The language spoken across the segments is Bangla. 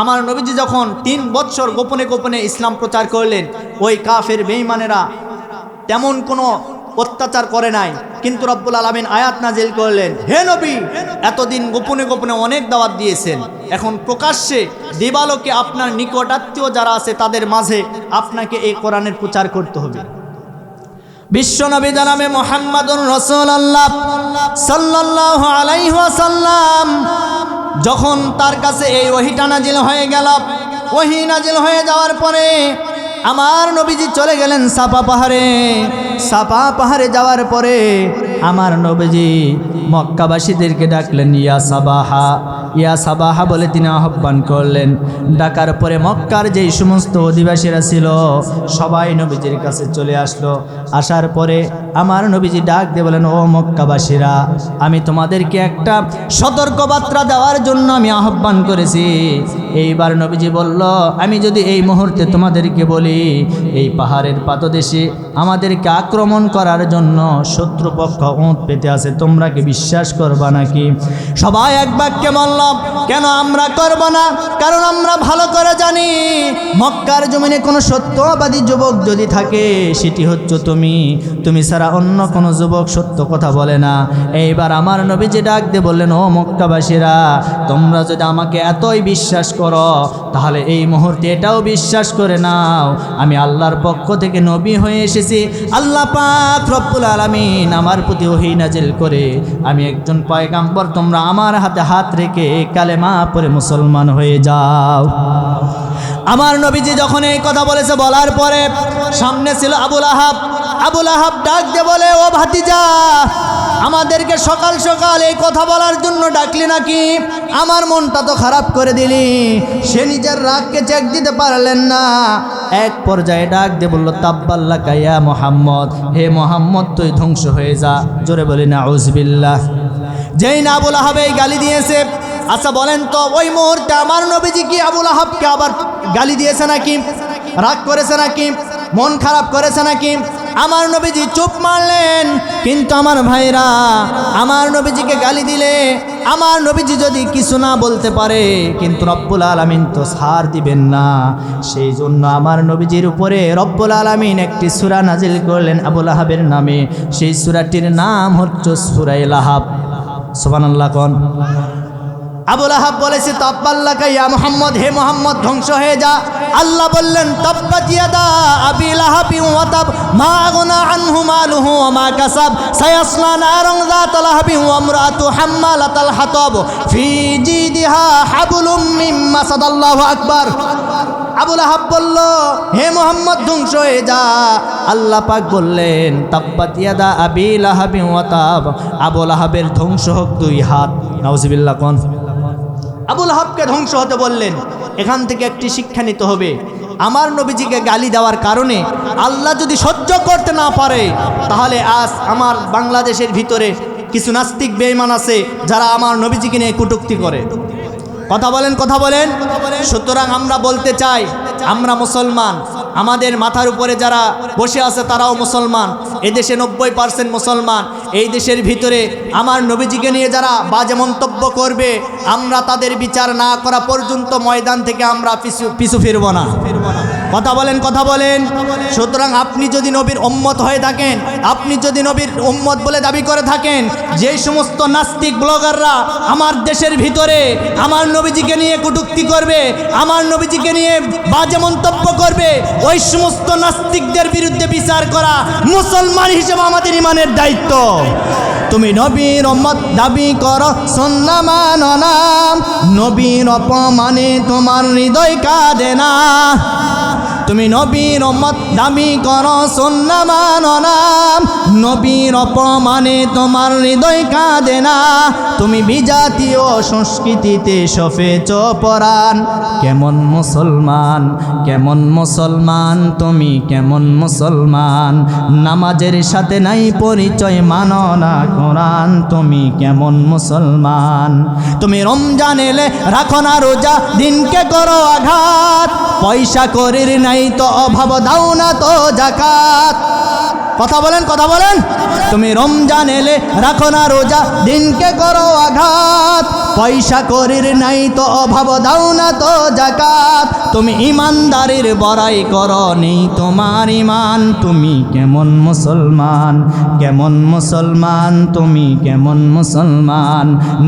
আমার নবীজি যখন তিন বৎসর গোপনে গোপনে ইসলাম প্রচার করলেন, ওই কাফের বেঈমানেরা তেমন কোনো অত্যাচার করে নাই। কিন্তু রব্বুল আলমিন আয়াত নাজিল করলেন, হে নবী, এতদিন গোপনে গোপনে অনেক দাওয়াত দিয়েছেন। এখন প্রকাশ্যে দেবালোকে আপনার নিকটাত্মীয় যারা আছে তাদের মাঝে আপনাকে এই কোরআনের প্রচার করতে হবে। বিশ্বনবী জানাবে মোহাম্মদুর রসুল্লাহ সাল্লাহ আলাইহাসাল্লাম যখন তার কাছে এই ওহিটা নাজিল হয়ে গেল, ওহি নাজিল হয়ে যাওয়ার পরে আমার নবীজি চলে গেলেন সাপা পাহাড়ে। সাপা পাহাড়ে যাওয়ার পরে আমার নবীজি মক্কাবাসীদেরকে ডাকলেন, ইয়া সাবাহা। ইয়া সাবাহা বলে তিনি আহ্বান করলেন। ডাকার পরে মক্কার যেই সমস্ত অধিবাসীরা ছিল, সবাই নবীজির কাছে চলে আসলো। আসার পরে আমার নবীজি ডাক দিয়ে বলেন, ও মক্কাবাসীরা, আমি তোমাদেরকে একটা সতর্কবার্তা দেওয়ার জন্য আমি আহ্বান করেছি। এইবার নবীজি বলল, আমি যদি এই মুহূর্তে তোমাদেরকে বলি, এই পাহাড়ের পাতদেশে আমাদেরকে আক্রমণ করার জন্য শত্রুপক্ষ ওঁত পেতে আছে, তোমরা কি বিশ্বাস করবা নাকি? সবাই এক বাক্যে বলল, কেন আমরা করব না? কারণ আমরা ভালো করে জানি, মক্কার জমিনে কোনো সত্যবাদী যুবক যদি থাকে, সেটি হচ্ছে তুমি। তুমি ছাড়া অন্য কোনো যুবক সত্য কথা বলে না। এইবার আমার নবীজি ডাক দিয়ে বললেন, ও মক্কাবাসীরা, তোমরা যদি আমাকে এতই বিশ্বাস করো তাহলে এই মুহূর্তে এটাও বিশ্বাস করে নাও, আমি আল্লাহর পক্ষ থেকে নবী হয়ে এসেছি। আল্লাহ পাক রব্বুল আলামিন আমার প্রতি ওহি নাজিল করে, আমি একজন পয়গাম্বর, তোমরা আমার হাতে হাত রেখে কালেমা পরে মুসলমান হয়ে যাও। আমার নবীজি যখন এই কথা বলেছে, বলার পরে সামনে ছিল আবুল আহাব। আবুল আহাব ডাক দিয়ে বলে, ও ভাতিজা আমাদেরকে সকাল সকাল এই কথা বলার জন্য ডাকলি নাকি? আমার মনটা তো খারাপ করে দিলি। সে নিজের রাগকে চেক দিতে পারলেন না। এক পর্যায়ে ডাক দিয়ে বলল, তাব্বাল্লা কাইয়া মোহাম্মদ, হে মোহাম্মদ, তুই ধ্বংস হয়ে যা। জোরে বলি না উজবিল্লাহ যেই না আবুল আহাব এই গালি দিয়েছে আচ্ছা বলেন তো, ওই মুহূর্তে আমার নবীজি কি আবুল আহাবকে আবার গালি দিয়েছে নাকি? রাগ করেছে নাকি? মন খারাপ করেছে নাকি? আমার নবীজি চুপ মারলেন, কিন্তু আমার ভাইরা আমার নবীজিকে গালি দিলে, আমার নবীজি যদি কিছু না বলতে পারে, কিন্তু রব্বুল আলমিন তো সার দিবেন না। সেই জন্য আমার নবীজির উপরে রব্বুল আলমিন একটি সুরা নাজিল করলেন আবুল আহাবের নামে। সেই সুরাটির নাম হচ্ছে সুরাই লাহাব। সোবান আল্লাহ কন। আবুল আহাব বলেছে তাব্বাল্লাকা ইয়া মোহাম্মদ, হে মোহাম্মদ, ধ্বংস হয়ে যা। আল্লাহ বললেন তাব্বাত ইয়াদা আবি লাহাবি ওয়া তাব, মা আগনা আনহু মালুহু মা কাসাব সায়াসলা নারন যাত লাহাবি ওয়া আমরাতু হাম্মালাতাল হাতাব, ফি জিদিহা হাবলুম মিন মাসাদ আল্লাহু আকবার। আবুল আহাব বলল, হে মোহাম্মদ, ধ্বংস হয়ে যা। আল্লাহ পাক বললেন তাব্বাত ইয়াদা আবি লাহাবি ওয়া তাব, আবুল আহাবের ধ্বংস হোক দুই হাত। নাউজুবিল্লাহ, কোন? আবুল হাবকে ধ্বংস হতে বললেন, এখান থেকে একটি শিক্ষা নিতে হবে। আমার নবীজিকে গালি দেওয়ার কারণে আল্লাহ যদি সহ্য করতে না পারে, তাহলে আজ আমার বাংলাদেশের ভিতরে কিছু নাস্তিক বেইমান আছে, যারা আমার নবীজিকে নিয়ে কুটুক্তি করে। কথা বলেন কথা বলেন। সুতরাং আমরা বলতে চাই, আমরা মুসলমান আমাদের মাথার উপরে যারা বসে আছে তারাও মুসলমান। এদেশে নব্বই পার্সেন্ট মুসলমান। এই দেশের ভিতরে আমার নবীজিকে নিয়ে যারা বাজে মন্তব্য করবে, আমরা তাদের বিচার না করা পর্যন্ত ময়দান থেকে আমরা পিছু পিছু ফিরব না। কথা বলেন কথা বলেন। সুতরাং আপনি যদি নবীর উম্মত হয়ে থাকেন, আপনি যদি নবীর উম্মত বলে দাবি করে থাকেন, যে সমস্ত নাস্তিক ব্লগাররা আমার দেশের ভিতরে আমার নবীজিকে নিয়ে কটুক্তি করবে, আমার নবীজিকে নিয়ে বাজে মন্তব্য করবে, ওই সমস্ত নাস্তিকদের বিরুদ্ধে বিচার করা মুসলমান হিসেবে আমাদের ইমানের দায়িত্ব। তুমি নবীর উম্মত দাবি করো সন্নামান নাম নবীর অপমানে তোমার হৃদয় কাঁদে না। তুমি নবীর মত দাবি করো সন্নামান নাম নবীর অপমানে তোমার হৃদয় কাঁদে না। তুমি বিজাতীয় সংস্কৃতিতে সফেচ পরাণ। কেমন মুসলমান কেমন মুসলমান, তুমি কেমন মুসলমান। নামাজের সাথে নাই পরিচয়, মানো না কোরআন, তুমি কেমন মুসলমান। তুমি রমজান এলে রাখো না রোজা, দিনকে করো আঘাত। পয়সা করির নাই তো অভাব দাও না তো জাকাত। কথা বলেন কথা বলেন। তুমি রমজান এলে রাখো না রোজা, দিনকে করো আঘাত। পয়সা করির নাই তো অভাব, দাও না তো জাকাত তুমি ইমানদারির বড়াই করো নেই তোমার ইমান। তুমি কেমন মুসলমান কেমন মুসলমান, তুমি কেমন মুসলমান।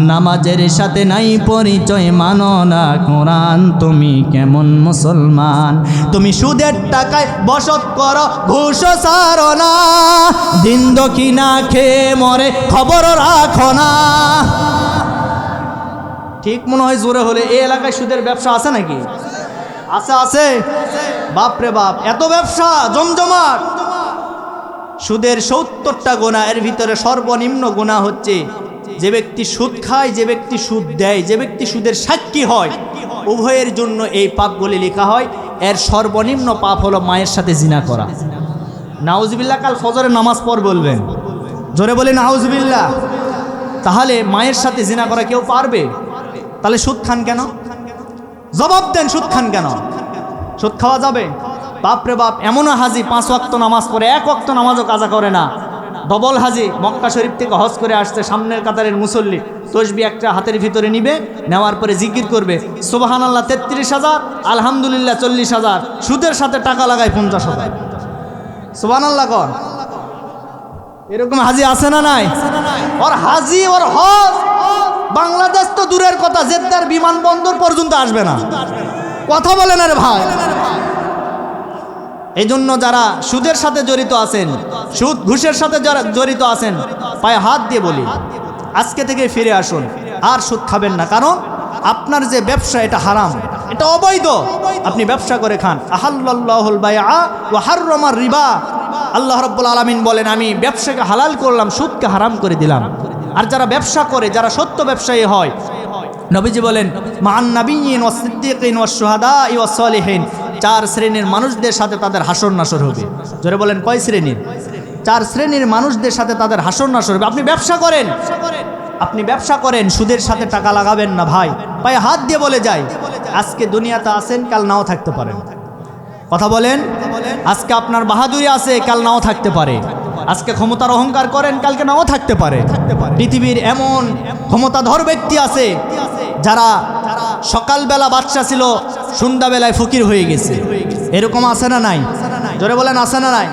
নামাজের সাথে নাই পরিচয়, মানো না কোরআন। তুমি কেমন মুসলমান, তুমি সুদের টাকায় বসত করো, ঘুষ সারো না। দিন দক্ষিণা খেয়ে মরে, খবর রাখো না। ঠিক মনে হয় জোরে হলে এই এলাকায় সুদের ব্যবসা আছে নাকি? আছে আছে। বাপ রে বাপ, এত ব্যবসা জমজমাট। সুদের সত্তরটা গোনা, এর ভিতরে সর্বনিম্ন গোনা হচ্ছে যে ব্যক্তি সুদ খায়, যে ব্যক্তি সুদ দেয়, যে ব্যক্তি সুদের সাক্ষী হয়, উভয়ের জন্য এই পাপগুলি লেখা হয়। এর সর্বনিম্ন পাপ হলো মায়ের সাথে জিনা করা। নাউজবিল্লা কাল ফজরে নামাজ পর বলবেন। জোরে বলে নাউজবিল্লা তাহলে মায়ের সাথে জিনা করা কেউ পারবে? তাহলে সুদ খান কেন? জবাব দেন, সুদ খান কেন? সুদ খাওয়া যাবে? বাপরে বাপ এমনও হাজি পাঁচ ওয়াক্ত নামাজ পড়ে, এক ওয়াক্ত নামাজও কাজা করে না। ডবল হাজি, মক্কা শরীফ থেকে হজ করে আসছে সামনের কাতারের মুসল্লি। তসবি একটা হাতের ভিতরে নিবে, নেওয়ার পরে জিকির করবে। সুবাহান আল্লাহ তেত্রিশ হাজার, আলহামদুলিল্লাহ চল্লিশ হাজার। সুদের সাথে টাকা লাগায় পঞ্চাশ হাজার। সুবাহান আল্লাহ এরকম হাজি আছে না নাই? ওর হাজি, ওর হজ, বাংলাদেশ তো দূরের কথা, জেদ্দার বিমানবন্দর পর্যন্ত আসবে না। কথা বলেন আরে ভাই। এই জন্য যারা সুদের সাথে জড়িত আছেন, সুদ ঘুষের সাথে যারা জড়িত আছেন, পায়ে হাত দিয়ে বলি, আজকে থেকে ফিরে আসুন, আর সুদ খাবেন না। কারণ আপনার যে ব্যবসা, এটা হারাম। এটা অবৈধ। আপনি ব্যবসা করে খান। আহাল্লাহুল হাররমার রিবা। আল্লাহ রব্বুল আলমিন বলেন, আমি ব্যবসাকে হালাল করলাম, সুদকে হারাম করে দিলাম। আর যারা ব্যবসা করে, যারা সত্য ব্যবসায়ী হয়, নবীজি বলেন মান নবীন ও সিদ্দিকিন ও সুহাদা ও সলিহীন। চার শ্রেণির মানুষদের সাথে তাদের হাসর নাসর হবে। জোরে বলেন, কয় শ্রেণির? চার শ্রেণির মানুষদের সাথে তাদের হাসর নাসর হবে। আপনি ব্যবসা করেন। আপনি ব্যবসা করেন, সুদের সাথে টাকা লাগাবেন না ভাই। পায়ে হাত দিয়ে বলে যায় আজকে দুনিয়াতে আসেন কাল নাও থাকতে পারেন। কথা বলেন? আজকে আপনার বাহাদুরি আছে, কাল নাও থাকতে পারে। আজকে ক্ষমতার অহংকার করেন, কালকে নাও থাকতে পারে। পৃথিবীর এমন ক্ষমতাধর ব্যক্তি আছে, যারা সকালবেলা বাচ্চা ছিল, সন্ধ্যাবেলায় ফকির হয়ে গেছে। এরকম আছে না নাই? জোরে বলেন, আছে না নাই?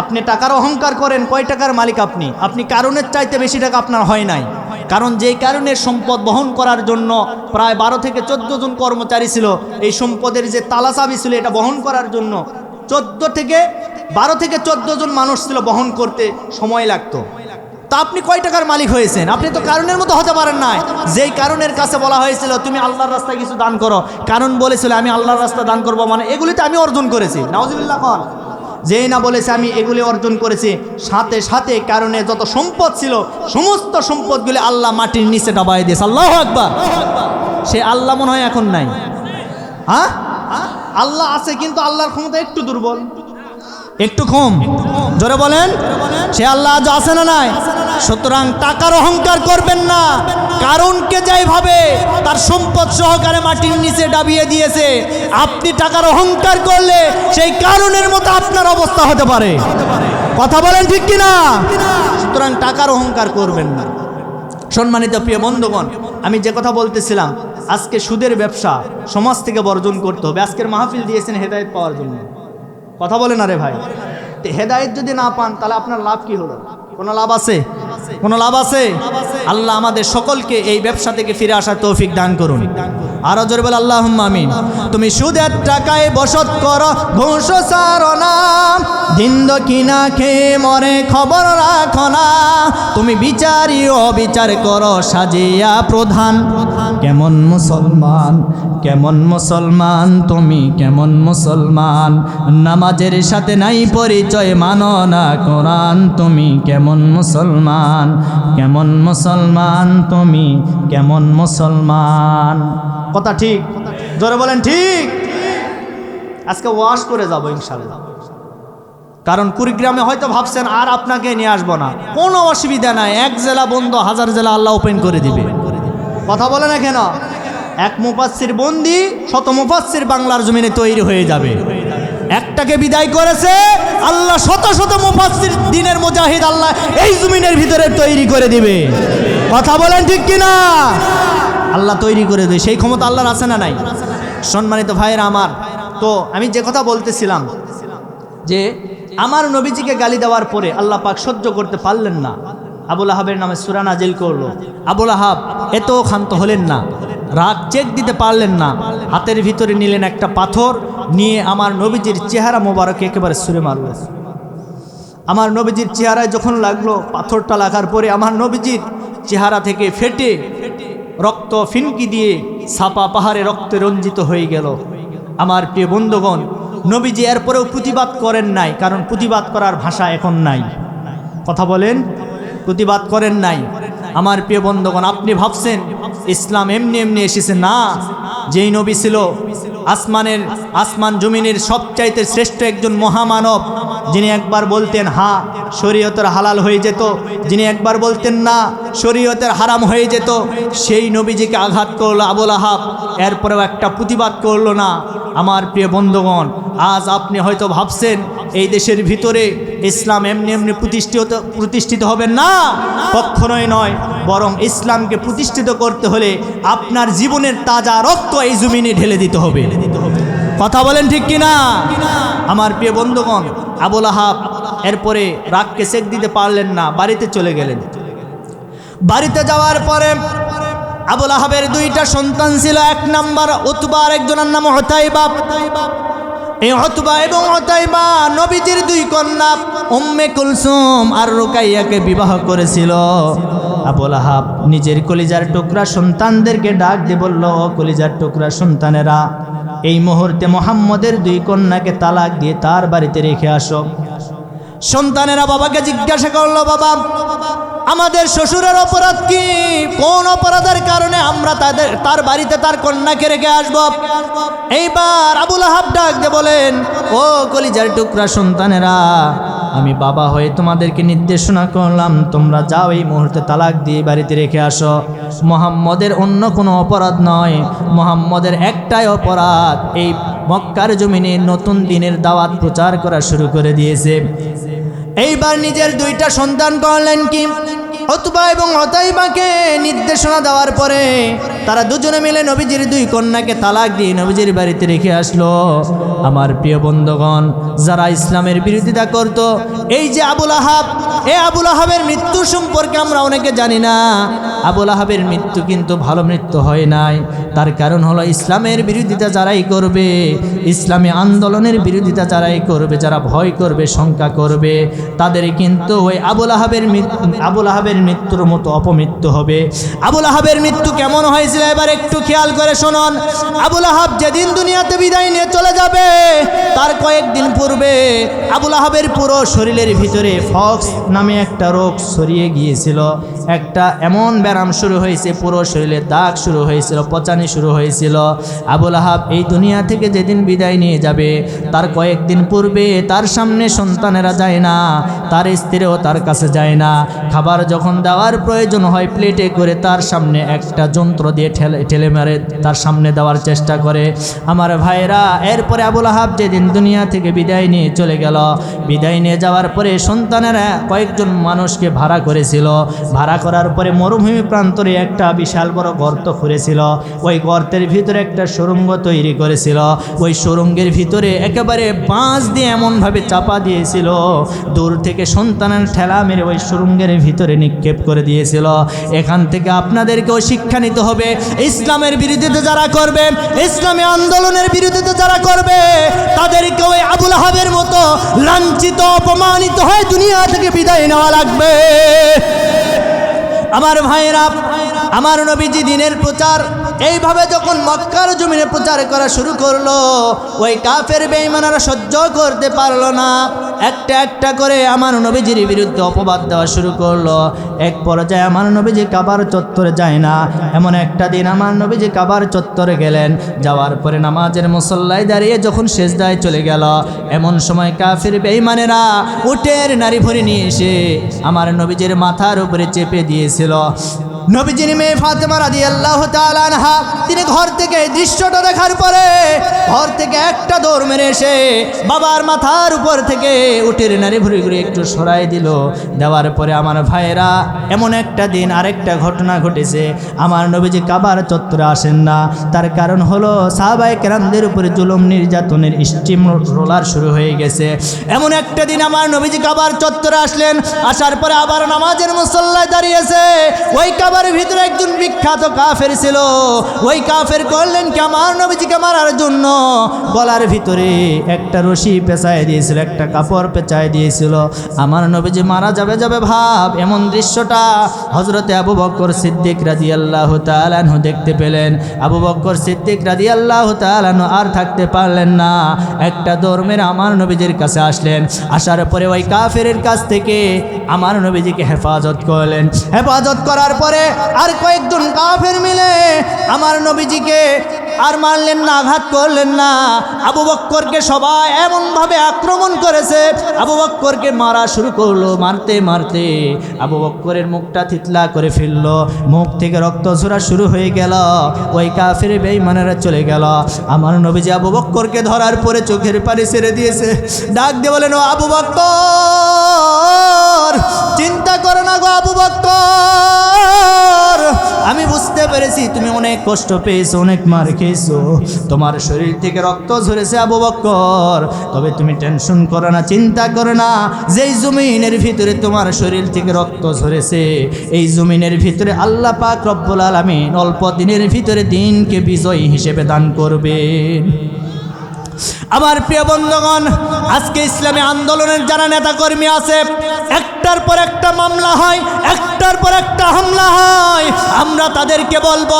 আপনি টাকার অহংকার করেন, কয় টাকার মালিক আপনি? আপনি কারণের চাইতে বেশি টাকা আপনার হয় নাই। কারণ যেই কারণে সম্পদ বহন করার জন্য প্রায় বারো থেকে চোদ্দ জন কর্মচারী ছিল, এই সম্পদের যে তালাচাবি ছিল এটা বহন করার জন্য চোদ্দ থেকে বারো থেকে চোদ্দ জন মানুষ ছিল বহন করতে সময় লাগতো। তা আপনি কয় টাকার মালিক হয়েছেন? আপনি তো কারণের মতো হতে পারেন না যেই কারণের কাছে বলা হয়েছিল, তুমি আল্লাহর রাস্তায় কিছু দান করো। কারণ বলেছিল, আমি আল্লাহর রাস্তা দান করব। মানে এগুলিতে আমি অর্জন করেছি। নাওজিবুল্লাহ কন। যেই না বলেছে, আমি এগুলি অর্জন করেছি। সাথে সাথে কারণে যত সম্পদ ছিল, সমস্ত সম্পদগুলি আল্লাহ মাটির নিচে ডাবাই দিয়েছে। আল্লাহ একবার সে আল্লাহ মনে হয় এখন নাই। হ্যাঁ? আল্লাহ আছে, কিন্তু আল্লাহর ক্ষমতা একটু দুর্বল। একটু কম জোরে বলেন, সে আল্লাহ আজ আছে না নাই? সুতরাং টাকার অহংকার করবেন না। কারণকে যাই ভাবে তার সম্পদ সহকারে মাটির নিচে ডাবিয়ে দিয়েছে, আপনি টাকার অহংকার করলে সেই কারণের মতো আপনার অবস্থা হতে পারে। কথা বলেন ঠিক কিনা? সুতরাং টাকার অহংকার করবেন না। সম্মানিত প্রিয় বন্ধুগণ, আমি যে কথা বলতেছিলাম, আজকে সুদের ব্যবসা সমাজ থেকে বর্জন করতে হবে। আজকের মাহফিল দিয়েছেন হেদায়েত পাওয়ার জন্য। কথা বলে না রে ভাই। তো হেদায়েত যদি না পান তাহলে আপনার লাভ কি হলো? কোনো লাভ আছে? কোনো লাভ আছে? আল্লাহ আমাদের সকলকে এই ব্যবসা থেকে ফিরে আসার তৌফিক দান করুন। আরও জোরে বলে আল্লাহ আমিন। তুমি সুদের টাকায় বসত করো, ঘুষ সারো না। কিনা খেয়ে মরে খবর রাখো না। তুমি বিচারি অবিচার করো, সাজিয়া প্রধান। কেমন মুসলমান কেমন মুসলমান, তুমি কেমন মুসলমান? নামাজের সাথে নাই পরিচয়, মানো না কোরআন। তুমি কেমন মুসলমান কেমন মুসলমান, তুমি কেমন মুসলমান? কথা ঠিক? জোরে বলেন, ঠিক। আজকে ওয়াশ করে যাব ইনশাল্লাহ। কারণ কুড়িগ্রামে হয়তো ভাবছেন, আর আপনাকে নিয়ে আসব না। কোনো অসুবিধা নাই, এক জেলা বন্ধ, হাজার জেলা আল্লাহ ওপেন করে দিবে। কথা বলে না কেন? এক মুফাসির বন্দি, শত মুফাসির বাংলার জমিনে তৈরি হয়ে যাবে। একটাকে বিদায় করেছে, আল্লাহ শত শত মুফাসসির দিনের মুজাহিদ আল্লাহ এই জমিনের ভিতরে তৈরি করে দিবে। কথা বলেন ঠিক কিনা? আল্লাহ তৈরি করে দেয়। সেই ক্ষমতা আল্লাহর আছে না নাই? সম্মানিত ভাইয়েরা আমার, তো আমি যে কথা বলতেছিলাম যে আমার নবীজিকে গালি দেওয়ার পরে আল্লাহ পাক সহ্য করতে পারলেন না। আবুল আহাবের নামে সুরা নাজিল করল। আবুল আহাব এত ক্ষান্ত হলেন না, রাগ চেক দিতে পারলেন না, হাতের ভিতরে নিলেন একটা পাথর, নিয়ে আমার নবীজির চেহারা মোবারকে একেবারে সুরে মারল। আমার নবীজির চেহারায় যখন লাগল পাথরটা লাগার পরে আমার নবীজির চেহারা থেকে ফেটে রক্ত ফিনকি দিয়ে সাপা পাহাড়ে রক্তে রঞ্জিত হয়ে গেল। আমার প্রিয় বন্ধুগণ, নবীজি এরপরেও প্রতিবাদ করেন নাই, কারণ প্রতিবাদ করার ভাষা এখন নাই। কথা বলেন, প্রতিবাদ করেন নাই। আমার প্রিয় বন্ধুগণ, আপনি ভাবছেন, ইসলাম এমনি এমনি এসেছে? না, যেই নবী ছিল আসমানের, আসমান জমিনের সবচাইতে শ্রেষ্ঠ একজন মহামানব, যিনি একবার বলতেন, হা, শরীয়তের হালাল হয়ে যেত। যিনি একবার বলতেন, না, শরীয়তের হারাম হয়ে যেত। সেই নবীজিকে আঘাত করল আবুল আহাব। এরপরেও একটা প্রতিবাদ করল, না, আমার প্রিয় বন্ধুগণ, আজ আপনি হয়তো ভাবছেন, এই দেশের ভিতরে ইসলাম এমনি এমনি প্রতিষ্ঠিত প্রতিষ্ঠিত হবে না। কখনোই নয়। বরং ইসলামকে প্রতিষ্ঠিত করতে হলে আপনার জীবনের তাজা রক্ত এই জমিনে ঢেলে দিতে হবে। কথা বলেন ঠিক কিনা? আমার প্রিয় বন্ধুগণ, আবুল আহাব এরপরে রাগকে সেক দিতে পারলেন না, বাড়িতে চলে গেলেন। বাড়িতে যাওয়ার পরে আবুল আহাবের দুইটা সন্তান ছিল। এক নাম্বার উতবার, একজনের নাম হতাইবা। এই হতবা এবং হতাইবা নবীজির দুই কন্যা উম্মে কুলসুম আর রুকাইয়াকে বিবাহ করেছিল। আবুল আহাব নিজের কলিজার টুকরা সন্তানদেরকে ডাক দিয়ে বলল কলিজার টুকরা সন্তানেরা, এই মুহূর্তে মোহাম্মদের দুই কন্যাকে তালাক দিয়ে তার বাড়িতে রেখে আসো। সন্তানেরা বাবাকে জিজ্ঞাসা করল, বাবা আমাদের শ্বশুরের অপরাধ কি? কোন অপরাধের কারণে আমরা তাদের, তার বাড়িতে তার কন্যাকে রেখে আসব? এইবার আবুল আহাব ডাক দিয়ে বলেন, ও কলিজার টুকরা সন্তানেরা, আমি বাবা হয়ে তোমাদেরকে নির্দেশনা করলাম, তোমরা যাও এই মুহূর্তে তালাক দিয়ে বাড়িতে রেখে আসো। মোহাম্মদের অন্য কোনো অপরাধ নয়। মোহাম্মদের একটাই অপরাধ, এই মক্কার জমিনে নতুন দিনের দাওয়াত প্রচার করা শুরু করে দিয়েছে। এইবার নিজের দুইটা সন্তান করলেন কি? অতুবা এবং অতাইবাকে নির্দেশনা দেওয়ার পরে তারা দুজনে মিলে নবীজির দুই কন্যাকে তালাক দিয়ে নবীজির বাড়িতে রেখে আসলো। আমার প্রিয় বন্ধুগণ, যারা ইসলামের বিরোধিতা করত, এই যে আবুল আহাব, এ আবুল আহাবের মৃত্যু সম্পর্কে আমরা অনেকে জানি না। আবুল আহাবের মৃত্যু কিন্তু ভালো মৃত্যু হয় নাই। তার কারণ হলো ইসলামের বিরোধিতা যারাই করবে, ইসলামী আন্দোলনের বিরোধিতা যারাই করবে, যারা ভয় করবে, শঙ্কা করবে, তাদের কিন্তু ওই আবুল আহাবের আবুল আহাবের মৃত্যুর মতো অপমৃত্যু হবে। আবুল আহাবের মৃত্যু কেমন হয়েছিল? এবার একটু খেয়াল করে শুনুন। আবুল আহাব যেদিন দুনিয়াতে বিদায় নিয়ে চলে যাবে, তার কয়েকদিন পূর্বে আবুল আহাবের পুরো শরীরের ভিতরে ফক্স নামে একটা রোগ ছড়িয়ে গিয়েছিল। একটা এমন ব্যায়াম শুরু হয়েছে, পুরো শরীরে দাগ শুরু হয়েছিল, পচানি শুরু হয়েছিল। আবুল আহাব এই দুনিয়া থেকে যেদিন বিদায় নিয়ে যাবে, তার কয়েকদিন পূর্বে তার সামনে সন্তানেরা যায় না, তার স্ত্রীও তার কাছে যায় না। খাবার যখন দেওয়ার প্রয়োজন হয় প্লেটে করে তার সামনে একটা যন্ত্র দিয়ে ঠেলে ঠেলে মারে, তার সামনে দেওয়ার চেষ্টা করে। আমার ভাইরা এরপরে আবুল আহাব যেদিন দুনিয়া থেকে বিদায় নিয়ে চলে গেল। বিদায় নিয়ে যাওয়ার পরে সন্তানেরা কয়েকজন মানুষকে ভাড়া করেছিল। ভাড়া করার পরে মরুভূমি প্রান্তরে একটা বিশাল বড় গর্ত খুঁড়েছিল। ওই গর্তের ভিতরে একটা সুরঙ্গ তৈরি করেছিল। ওই সুরঙ্গের ভিতরে একেবারে বাঁশ দিয়ে এমনভাবে চাপা দিয়েছিল। দূর থেকে সন্তানের ঠেলা মেরে ওই সুরঙ্গের ভিতরে নিক্ষেপ করে দিয়েছিল। এখান থেকে আপনাদেরকেও শিক্ষা নিতে হবে। ইসলামের বিরোধিতা যারা করবে, ইসলামী আন্দোলনের বিরোধিতা যারা করবে, তাদেরকে ওই আবুল আহাবের মতো লাঞ্ছিত, অপমানিত হয়ে দুনিয়া থেকে বিদায় নেওয়া লাগবে। আমার ভাইয়েরা, আমার নবীজি দিনের প্রচার, এইভাবে যখন মক্কার জমিনে প্রচার করা শুরু করল, ওই কাফের বেইমানারা সহ্য করতে পারল না। একটা একটা করে আমার নবীজির বিরুদ্ধে অপবাদ দেওয়া শুরু করল। এক পর্যায়ে আমার নবীজি কাবার চত্বরে যায় না। এমন একটা দিন আমার নবীজি কাবার চত্বরে গেলেন। যাওয়ার পরে নামাজের মুসল্লায় দাঁড়িয়ে যখন শেষদায় চলে গেল, এমন সময় কাফির বেইমানেরা উটের নারী ভরে নিয়ে এসে আমার নবীজির মাথার উপরে চেপে দিয়েছিল। মেয়ে আল্লাহ তিনি ঘর থেকে দৃশ্যটা দেখার পরে একটা দৌড় মেরে এসে বাবার মাথার উপর থেকে উটের নারী ভুড়ি ঘুরে একটু সরাই দিল। দেওয়ার পরে আমার ভাইয়েরা, এমন একটা দিন, আরেকটা ঘটনা ঘটেছে। আমার নবীজি কাবার চত্বরে আসেন না। তার কারণ হলো সাহাবাই কেরামদের উপরে জুলুম, নির্যাতনের স্টিম রোলার শুরু হয়ে গেছে। এমন একটা দিন আমার নবীজি কাবার চত্বরে আসলেন। আসার পরে আবার নামাজের মুসল্লায় দাঁড়িয়েছে। ওই কাবার ভিতরে একজন বিখ্যাত কাফের ছিল। ওই কাফের করলেন কি? আমার নবীজিকে মারার জন্য। গলার ভিতরে একটা রশি পেঁচায় দিয়েছিল, একটা কাপড় পেঁচায় দিয়েছিল। আমার নবীজি মারা যাবে যাবে ভাব, এমন দৃশ্যটা হজরতে আবু বক্কর সিদ্দিক রাজি আল্লাহ তালানহু দেখতে পেলেন। আবু বক্কর সিদ্দিক রাজি আল্লাহ তালানহু আর থাকতে পারলেন না। একটা দৌড়মের আমার নবীজির কাছে আসলেন। আসার পরে ওই কাফের কাছ থেকে আমার নবীজিকে হেফাজত করলেন। হেফাজত করার পরে আর কয়েকজন কাফের মিলে আমার নবীজিকে আর মারলেন না, আঘাত করলেন না। আবু বক্করকে সবাই এমনভাবে আক্রমণ করেছে। আবু বক্করকে মারা শুরু করল মারতে মারতে। আবু বক্করের মুখটা থিতলা করে ফেলল। মুখ থেকে রক্ত ঝরা শুরু হয়ে গেল। ওই কাফের বেইমানেরা চলে গেল। আমার নবীজি আবু বক্করকে ধরার পরে চোখের পানি ছেড়ে দিয়েছে। ডাক দিয়ে বলেন, ও আবু বক্কর, চিন্তা করো না গো আবু বক্কর। আমি বুঝতে পেরেছি, তুমি অনেক কষ্ট পেয়েছ, অনেক মার খেয়েছো তোমার শরীর থেকে রক্ত ঝরেছে আবু বক্কর। তবে তুমি টেনশন করো না, চিন্তা করো না। যেই জমিনের ভিতরে তোমার শরীর থেকে রক্ত ঝরেছে, এই জমিনের ভিতরে আল্লাহ পাক রব্বুল আলমিন অল্প দিনের ভিতরে দিনকে বিজয়ী হিসেবে দান করবেন। আমার প্রিয় বন্ধুগণ, আজকে ইসলামী আন্দোলনের যারা নেতাকর্মী আছে, একটার পর একটা মামলা হয় একটার পর একটা হামলা হয়। আমরা তাদেরকে বলব,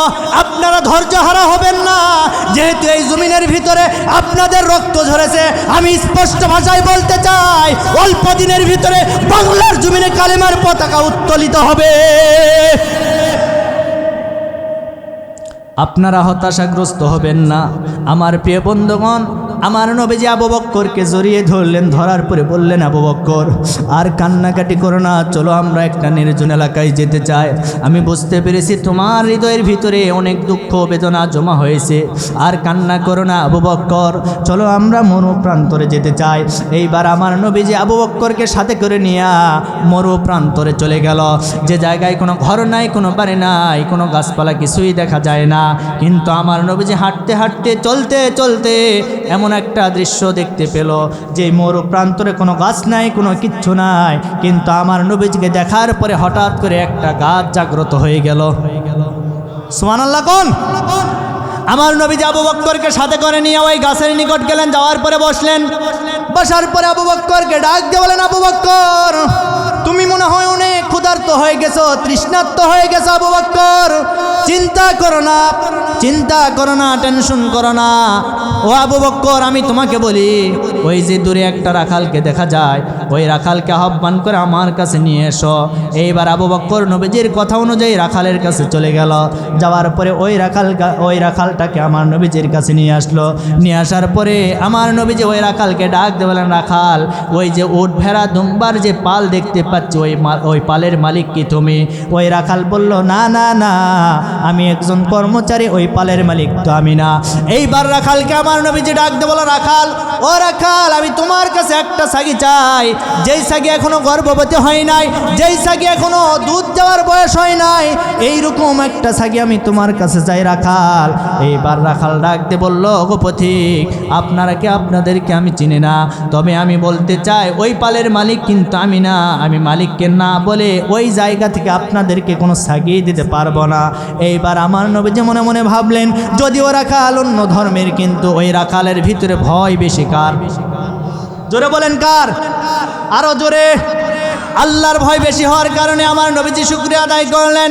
আপনারা ধৈর্য হারা হবেন না। যেহেতু এই জমিনের ভিতরে আপনাদের রক্ত ঝরেছে, আমি স্পষ্ট ভাষায় বলতে চাই, অল্প দিনের ভিতরে বাংলার জমিনে কালেমার পতাকা উত্তোলিত হবে। আপনারা হতাশাগ্রস্ত হবেন না। আমার প্রিয় বন্ধুগণ আমার নবীজি আবু বক্করকে জড়িয়ে ধরলেন, ধরার পরে বললেন, আবু বক্কর, আর কান্নাকাটি করো না, চলো আমরা একটা নির্জন এলাকায় যেতে চাই। আমি বুঝতে পেরেছি তোমার হৃদয়ের ভিতরে অনেক দুঃখ, বেদনা জমা হয়েছে, আর কান্না করো না, আবু বক্কর, চলো আমরা মরু প্রান্তরে যেতে চাই। এইবার আমার নবীজি আবু বক্করকে সাথে করে নিয়ে মরু প্রান্তরে চলে গেল। যে জায়গায় কোনো ঘর নাই, কোনো বাড়ি নাই, কোনো গাছপালা কিছুই দেখা যায় না। কিন্তু আমার নবীজি হাঁটতে হাঁটতে, চলতে চলতে এমন একটা দৃশ্য দেখতে পেল, যে মরু প্রান্তরে কোনো গাছ নাই, কোনো কিচ্ছু নাই। কিন্তু আমার নবীজিকে দেখার পরে হঠাৎ করে একটা গাছ জাগ্রত হয়ে গেল। সুমান আল্লাহ কোন? আমার নবীজি আবু বক্করকে সাথে করে নিয়ে ওই গাছের নিকট গেলেন, যাওয়ার পরে বসলেন। বসার পরে আবু বক্করকে ডাক দিয়ে বলেন, আবু বক্কর, তুমি মনে হয় অনেক ক্ষুধার্ত হয়ে গেছো, তৃষ্ণার্ত হয়ে গেছো আবু বক্কর। চিন্তা করো না, চিন্তা করো না, টেনশন করো না। ও আবু বক্কর, আমি তোমাকে বলি, ওই যে দূরে একটা রাখালকে দেখা যায় ওই রাখালকে আহ্বান করে আমার কাছে নিয়ে এসো। এইবার আবু বক্কর নবীজির কথা অনুযায়ী রাখালের কাছে চলে গেল। যাওয়ার পরে ওই রাখাল ওই রাখালটাকে আমার নবীজির কাছে নিয়ে আসলো। নিয়ে আসার পরে আমার নবীজি ওই রাখালকে ডাক দিয়ে বলেন রাখাল, ওই যে উট ভেড়া দুম্বার যে পাল দেখতে পাচ্ছি, ওই ওই পালের মালিক কি তুমি? ওই রাখাল বলল, না না না, আমি একজন কর্মচারী, ওই পালের মালিক তো আমি না। এইবার রাখালকে আমার নবীজি ডাক দিয়ে বলো রাখাল, ও রাখাল, আমি তোমার কাছে একটা সাগি চাই। যেই সাগি এখনও গর্ভবতী হয় নাই, যেই সাগি এখনও দুধ দেওয়ার বয়স হয় নাই, এইরকম একটা সাগি আমি তোমার কাছে চাই রাখাল। এইবার রাখাল ডাকতে বলল গো পথিক, আপনারা কি আপনাদেরকে আমি চিনি না? তবে আমি বলতে চাই, ওই পালের মালিক কিন্তু আমি না। আমি মালিককে না বলে ওই জায়গা থেকে আপনাদেরকে কোনো সাগিয়ে দিতে পারব না। এইবার আমার নবীজি মনে মনে ভাবলেন, যদিও রাখাল অন্য ধর্মের, কিন্তু ওই রাখালের ভিতরে ভয় বেশি কার? জোরে বলেন কার? আরও জোরে। আল্লাহর ভয় বেশি হওয়ার কারণে আমার নবীজি শুক্রিয়া আদায় করলেন।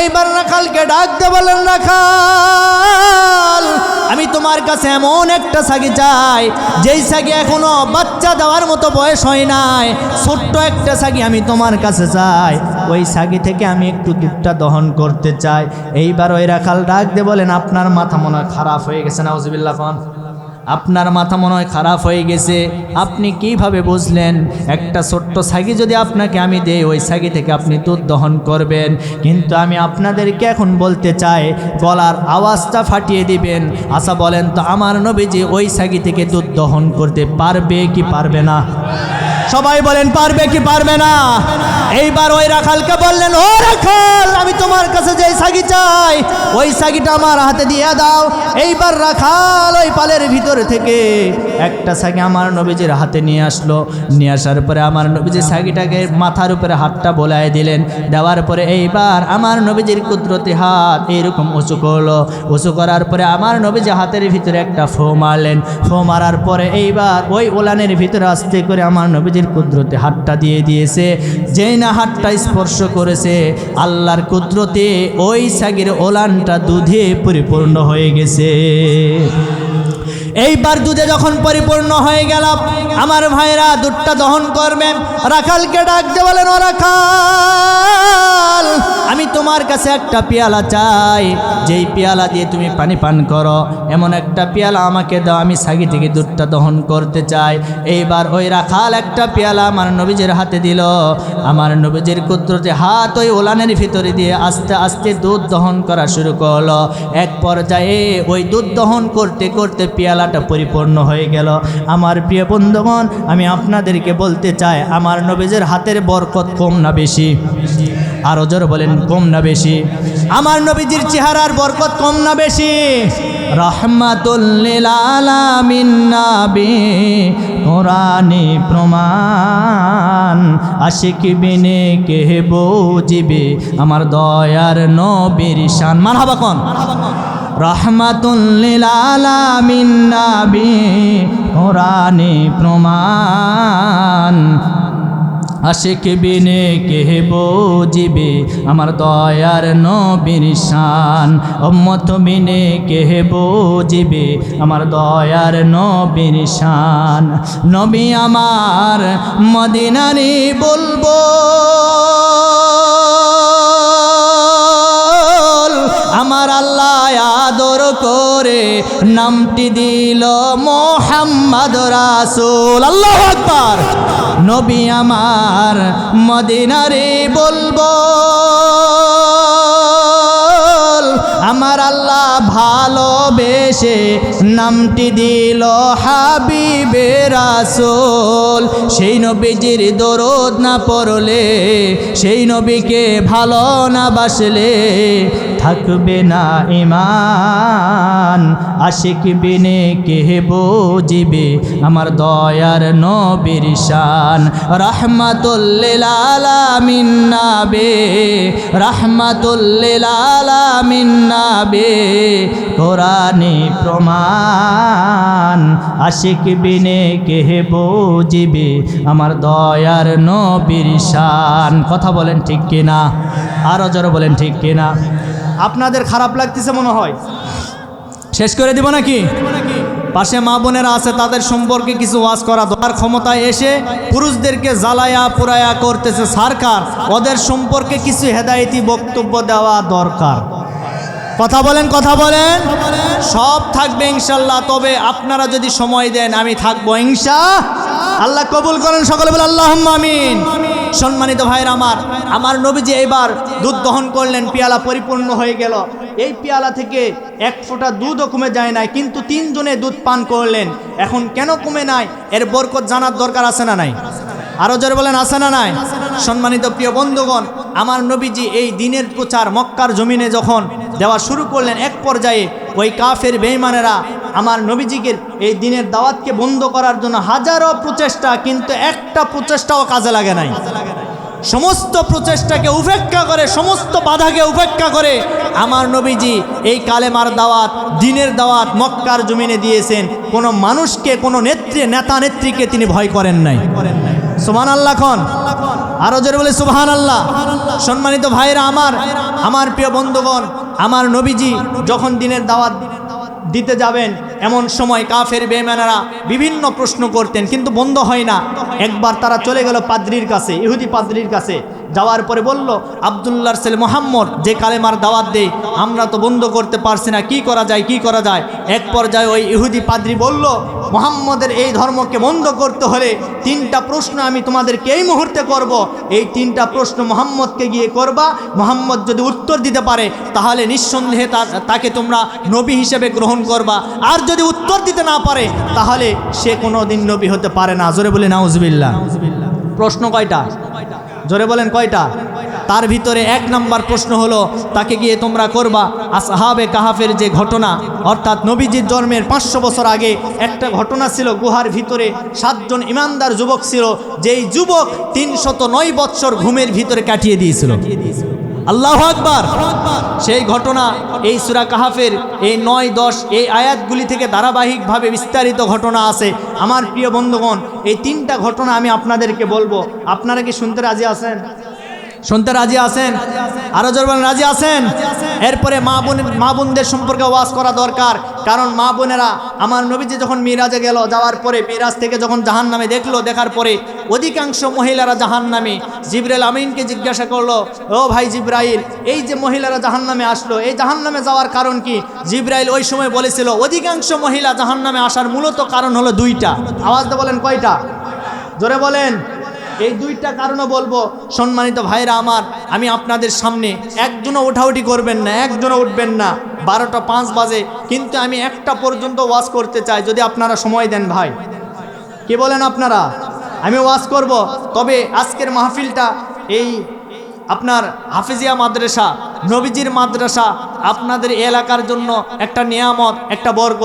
এইবার রাখালকে ডাক দিয়ে বলেন, রাখাল, আমি তোমার কাছে এমন একটা সাগি চাই, যেই সাগি এখনও বাচ্চা দেওয়ার মতো বয়স হয় নাই। ছোট্ট একটা সাগি আমি তোমার কাছে চাই। ওই সাগি থেকে আমি একটু দুধটা দহন করতে চাই। এইবার ওই রাখাল ডাক দিয়ে বলেন, আপনার মাথা মনে খারাপ হয়ে গেছে না ওজিবিল্লা খান আপনার মাথা মনে হয় খারাপ হয়ে গেছে। আপনি কীভাবে বুঝলেন? একটা ছোট্ট সাগি যদি আপনাকে আমি দেই, ওই সাগি থেকে আপনি দুধ দহন করবেন। কিন্তু আমি আপনাদেরকে এখন বলতে চাই, গলার আওয়াজটা ফাটিয়ে দিবেন। আশা বলেন তো, আমার নবীজি ওই সাগি থেকে দুধ দহন করতে পারবে কি পারবে না? সবাই বলেন, পারবে কি পারবে না? এইবার ওই রাখালকে বললেন, ও রাখাল, আমি তোমার কাছে যে সাগি চাই, ওই সাগিটা আমার হাতে দিয়ে দাও। এইবার রাখাল ওই পালের ভিতর থেকে একটা সাগি আমার নবীজির হাতে নিয়ে আসলো। নিয়ে আসার পরে আমার নবীজি সাগিটাকে মাথার উপরে হাতটা বোলায় দিলেন। দেওয়ার পরে এইবার আমার নবীজির কুদরতি হাত এইরকম উঁচু করল। উঁচু করার পরে আমার নবীজি হাতের ভিতরে একটা ফো মারলেন। ফো মারার পরে এইবার ওই ওলানের ভিতরে আস্তে করে আমার নবীজির কুদরতে হাতটা দিয়ে দিয়েছে। যেই না হাতটা স্পর্শ করেছে। আল্লাহর কুদরতে ওই সাগের ওলানটা দুধে পরিপূর্ণ হয়ে গেছে। এইবার দুধে যখন পরিপূর্ণ হয়ে গেল আমার ভাইরা দুধটা দহন করবে রাখালকে ডাকতে বলেন রাখাল, আমি তোমার কাছে একটা পেয়ালা চাই। যেই পেয়ালা দিয়ে তুমি পানি পান করো, এমন একটা পেয়ালা আমাকে দাও, আমি সাগি থেকে দুধটা দহন করতে চাই। এইবার ওই রাখাল একটা পেয়ালা আমার নবীজের হাতে দিল। আমার নবীজের কুদ্রতে হাত ওই ওলানের ভিতরে দিয়ে আস্তে আস্তে দুধ দহন করা শুরু করল। এক পর্যায়ে ওই দুধ দহন করতে করতে পেয়ালাটা পরিপূর্ণ হয়ে গেল। আমার প্রিয় বন্ধুগণ, আমি আপনাদেরকে বলতে চাই, আমার নবীজের হাতের বরকত কম না বেশি? আরও জোর বলেন, কম না বেশি? আমার নবীজির চেহারার বরকত কম না বেশি? রহমাতুল্লিল আলামিন নাবি, কোরআনে প্রমাণ। আশিক বিনে কে বুঝিবে আমার দয়ার নবীর শান। মারহাবা কোন? রহমাতুল্লিল আলামিন নাবি, কোরআনে প্রমাণ। আশেক বিনে কে বুঝিবে আমার দয়ার নবীর শান। অম্মত বিনে কে বুঝিবে আমার দয়ার নবীর শান। নবী আমার মদিনারি বলব, আমার আল্লাহ আদর করে নামটি দিল মোহাম্মদ রাসুল। আল্লাহ আকবার। নবী আমার মদিনারে বলব, আমার আল্লাহ ভালোবেসে নামটি দিল হাবিবে রাসুল। সেই নবীজির দরদ না পড়লে, সেই নবীকে ভালো না বাসলে, থাকবে না ইমান আশিক বিনে কে বুঝিবে আমার দয়ার নবীর শান। রহমাতুল্লিল আলামিন নাবে, রহমাতুল্লিল আলামিন নাবে। কোরআনে প্রমাণ আশিক বিনে কে বুঝিবে, আমার দয়ার নবীর শান। কথা বলেন ঠিক কিনা? আরও জোরে বলেন ঠিক কিনা? আপনাদের খারাপ লাগতেছে মনে হয়। শেষ করে দিব নাকি? পাশে মা বোনেরা আছে, তাদের সম্পর্কে কিছু ওয়াজ করা দরকার। ক্ষমতায় এসে পুরুষদেরকে জ্বালায়া পুরায়া করতেছে সরকার। ওদের সম্পর্কে কিছু হেদায়েতি বক্তব্য দেওয়া দরকার। কথা বলেন কথা বলেন। সব থাকবে ইনশাল্লাহ তবে আপনারা যদি সময় দেন, আমি থাকব ইনশা। আল্লাহ কবুল করেন সকলে, বলে আল্লাহ আমিন। সম্মানিত ভাইয়ের আমার আমার নবীজি এবার দুধ দহন করলেন, পেয়ালা পরিপূর্ণ হয়ে গেল। এই পেয়ালা থেকে এক ফোঁটা দুধও কমে যায় নাই, কিন্তু তিনজনে দুধ পান করলেন। এখন কেন কমে নাই? এর বরকত জানার দরকার আছে না নাই? আরও জোরে বলেন, আছে না নাই? সম্মানিত প্রিয় বন্ধুগণ, আমার নবীজি এই দিনের প্রচার মক্কার জমিনে যখন দেওয়া শুরু করলেন এক পর্যায়ে ওই কাফের বেইমানেরা আমার নবীজিকে এই দিনের দাওয়াতকে বন্ধ করার জন্য হাজারো প্রচেষ্টা, কিন্তু একটা প্রচেষ্টাও কাজে লাগে নাই। সমস্ত প্রচেষ্টাকে উপেক্ষা করে, সমস্ত বাধাকে উপেক্ষা করে আমার নবীজি এই কালেমার দাওয়াত, দিনের দাওয়াত মক্কার জমিনে দিয়েছেন। কোনো মানুষকে, কোনো নেত্রী, নেতা নেত্রীকে তিনি ভয় করেন নাই। সুমান আল্লাহ খন। আরও জোরে বলে সুবহান আল্লাহ সম্মানিত ভাইরা আমার আমার প্রিয় বন্ধুগণ আমার নবীজি যখন দিনের দাওয়াত দিতে যাবেন, এমন সময় কাফের বেমানারা বিভিন্ন প্রশ্ন করতেন, কিন্তু বন্ধ হয় না। একবার তারা চলে গেল পাদ্রির কাছে, ইহুদি পাদ্রির কাছে। যাওয়ার পরে বলল, আবদুল্লাহর ছেলে মোহাম্মদ, যে কালেমার দাওয়াত দেয় আমরা তো বন্ধ করতে পারছি না, কি করা যায়, কি করা যায়? এক পর্যায়ে ওই ইহুদি পাদ্রি বলল, মোহাম্মদের এই ধর্মকে বন্ধ করতে হলে তিনটা প্রশ্ন আমি তোমাদেরকে এই মুহূর্তে করব। এই তিনটা প্রশ্ন মোহাম্মদকে গিয়ে করবা। মোহাম্মদ যদি উত্তর দিতে পারে, তাহলে নিঃসন্দেহে তাকে তোমরা নবী হিসেবে গ্রহণ করবা। আর যদি উত্তর দিতে না পারে, তাহলে সে কোনো দিন নবী হতে পারে না। জোরে বলে নাউজবিল্লা প্রশ্ন কয়টা? জোরে বলেন কয়টা? তার ভিতরে এক নাম্বার প্রশ্ন হলো, তাকে গিয়ে তোমরা করবা? আসহাবে কাহাফের যে ঘটনা, অর্থাৎ নবীজির জন্মের পাঁচশো বছর আগে একটা ঘটনা ছিল, গুহার ভিতরে সাতজন ইমানদার যুবক ছিল, যেই যুবক তিনশত নয় বৎসর ঘুমের ভিতরে কাটিয়ে দিয়েছিল। আল্লাহ আকবার। সেই ঘটনা এই সুরা কাহাফের এই নয়, দশ এই আয়াতগুলি থেকে ধারাবাহিকভাবে বিস্তারিত ঘটনা আছে। আমার প্রিয় বন্ধুগণ, এই তিনটা ঘটনা আমি আপনাদেরকে বলব। আপনারা কি শুনতে রাজি আছেন? শুনতে রাজি আছেন? আরও জোর বলেন, রাজি আছেন? এরপরে মা বোন মা বোনদের সম্পর্কে ওয়াজ করা দরকার। কারণ মা বোনেরা আমার নবীজি যখন মিরাজে গেল, যাওয়ার পরে মিরাজ থেকে যখন জাহান নামে দেখল, দেখার পরে অধিকাংশ মহিলারা জাহান নামে জিব্রাইল আমিনকে জিজ্ঞাসা করল, ও ভাই জিব্রাইল, এই যে মহিলারা জাহান নামে আসলো, এই জাহান নামে যাওয়ার কারণ কি? জিব্রাইল ওই সময় বলেছিল, অধিকাংশ মহিলা জাহান নামে আসার মূলত কারণ হলো দুইটা। আওয়াজ বলেন, কয়টা? জোরে বলেন এই দুইটা কারণও বলব, সম্মানিত ভাইরা আমার, আমি আপনাদের সামনে একজনও ওঠাউঠি করবেন না, একজনও উঠবেন না। বারোটা পাঁচ বাজে, কিন্তু আমি একটা পর্যন্ত ওয়াজ করতে চাই, যদি আপনারা সময় দেন ভাই। কি বলেন আপনারা? আমি ওয়াজ করব, তবে আজকের মাহফিলটা এই আপনার হাফিজিয়া মাদ্রাসা, নবীজির মাদ্রাসা, আপনাদের এলাকার জন্য একটা নিয়ামত, একটা বর্গ